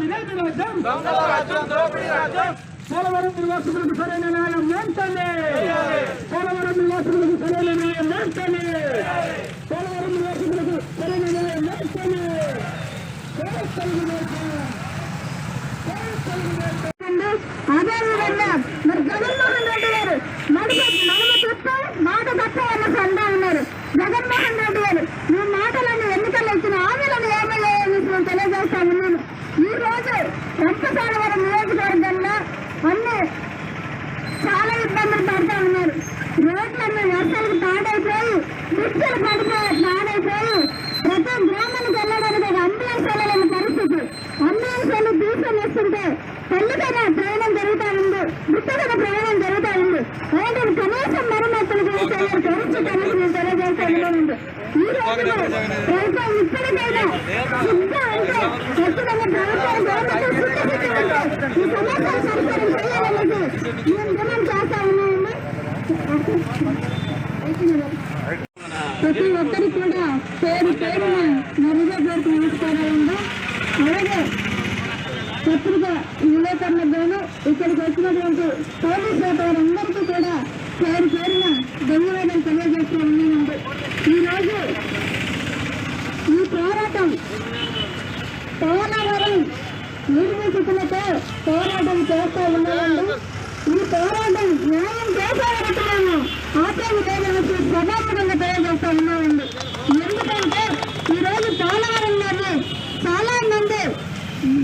రాజ్యం పోలవరం నివాసులకు సరైన న్యాయం వెంటనే పోలవరం నివాసులకు సరైన న్యాయం వెంటనే పోలవరం నివాసులకు సరైన న్యాయం వెంటనే అదేవిధంగా మరి జగన్మోహన్ రెడ్డి గారు నడుమ నడుమ తప్ప మాట తప్ప అన్న అందా ఉన్నారు జగన్మోహన్ రెడ్డి గారు చాలా పడతా ఉన్నారు రోడ్లన్నీ వర్షాలకు పాడైపోయి మిక్సీలు పడిపోయి పాడైపోయి ప్రతి గ్రామానికి వెళ్ళడానికి ఒక అంబులెన్స్ వెళ్ళలేని పరిస్థితి. అంబులెన్స్ వెళ్ళి తీసుకొని వస్తుంటే పెళ్ళికైనా ప్రయాణం జరుగుతూ ఉంది. గుట్టకైనా ప్రయాణం జరుగుతూ ఉంది. అలాంటి కనీసం మరమ్మతులు కూడా చేయరు కరెక్ట్ కనీసం తెలియజేస్తాను ఈ రోజు ప్రభుత్వం ఇప్పటికైనా సిద్ధం అంటే ఖచ్చితంగా ప్రభుత్వం గవర్నమెంట్ ఈ సమస్యలు పరిష్కారం చేయాలనేసి మేము డిమాండ్ చేస్తా ఉన్నాం ప్రతి ఒక్కరికి కూడా పేరు పేరున నా హృదయపూర్వక నమస్కారాలు అలాగే పత్రిక విలేకరులకు గాను ఇక్కడికి వచ్చినటువంటి పోలీస్ వారందరికీ కూడా పేరు పేరున ధన్యవాదాలు తెలియజేస్తూ ఉన్నానండి. ఈరోజు ఈ పోరాటం పోలవరం నిర్మితులతో పోరాటం చేస్తూ ఉన్నామండి ఈ పోరాటం న్యాయం చేసే వరకు మేము ఆపేది లేదనేసి ప్రధానంగా తెలియజేస్తూ ఉన్నామండి ఎందుకంటే ఈరోజు పోలవరంలోనే చాలా మంది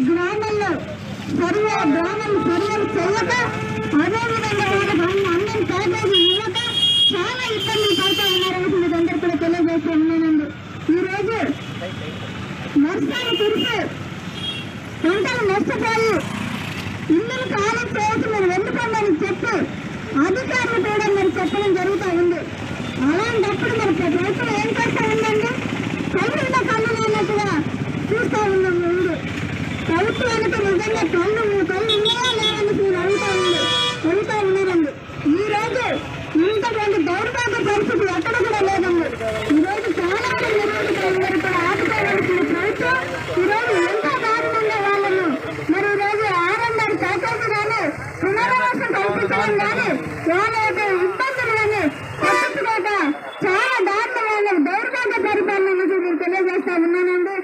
గ్రామంలో సర్వే గ్రామం సర్వే చేయక అదేవిధంగా వాళ్ళకి అన్ని అన్నం ప్యాకేజీ ఇవ్వక చాలా ఇబ్బందులు పడుతూ ఉన్నారనేసి మీకు అందరికీ కూడా తెలియజేస్తూ ఉన్నానండి. ఈరోజు వర్షాలు కురిసి పంటలు నష్టపోయి ఇల్లులు ఖాళీ చేసి మీరు అని చెప్పి అధికారులు కూడా మరి చెప్పడం జరుగుతూ ఉంది. అలాంటప్పుడు మరి ప్రభుత్వం ఏం చేస్తా ఉందండి కళ్ళున్న కళ్ళు అన్నట్టుగా చూస్తూ ఉన్నాం ప్రభుత్వానికి నిజంగా కళ్ళు కళ్ళు ఉన్నాయా లేవని మీరు అడుగుతా ఉంది అడుగుతా ఉన్నారండి ఈ రోజు ఇంతటువంటి దౌర్భాగ్య పరిస్థితి ఎక్కడ కూడా లేదండి ఈ రోజు చాలా మంది నిరోధకులు అందరూ కూడా ఆపుకోవాల్సిన ప్రభుత్వం ఈ రోజు ఎంతో దారుణంగా వాళ్ళను మరి ఈ రోజు ఆరంభం ప్యాకేజీ కానీ పునరావాసం కల్పించడం కానీ ఇబ్బందులు పట్టించుకోక చాలా దారుణమైన దౌర్భాగ్య పరిపాలన అనేది మీరు తెలియజేస్తా ఉన్నానండి.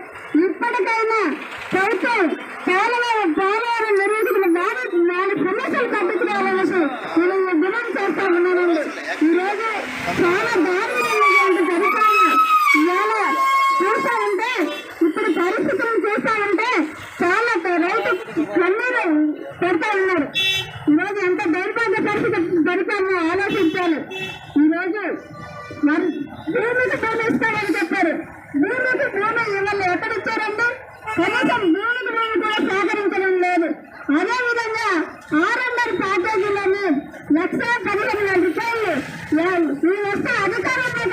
ఇప్పటికైనా ప్రభుత్వం చాలా పోలవరం నిర్వహించిన నాలుగు నాలుగు సమస్యలు తప్పించుకోవాలనేసి పరిస్థితి దొరికామో ఆలోచించాలి. ఈరోజు మరి భూమికి భూమి ఇస్తామని చెప్పారు. భూమికి భూమి ఇవాళ ఎక్కడిచ్చారండి కనీసం భూమికి భూమి కూడా సహకరించడం లేదు. అదేవిధంగా ఆర్ఎంఆర్ ప్యాకేజీలోని లక్ష పదిహేను వేల రూపాయలు ఈ వస్తే అధికారంలో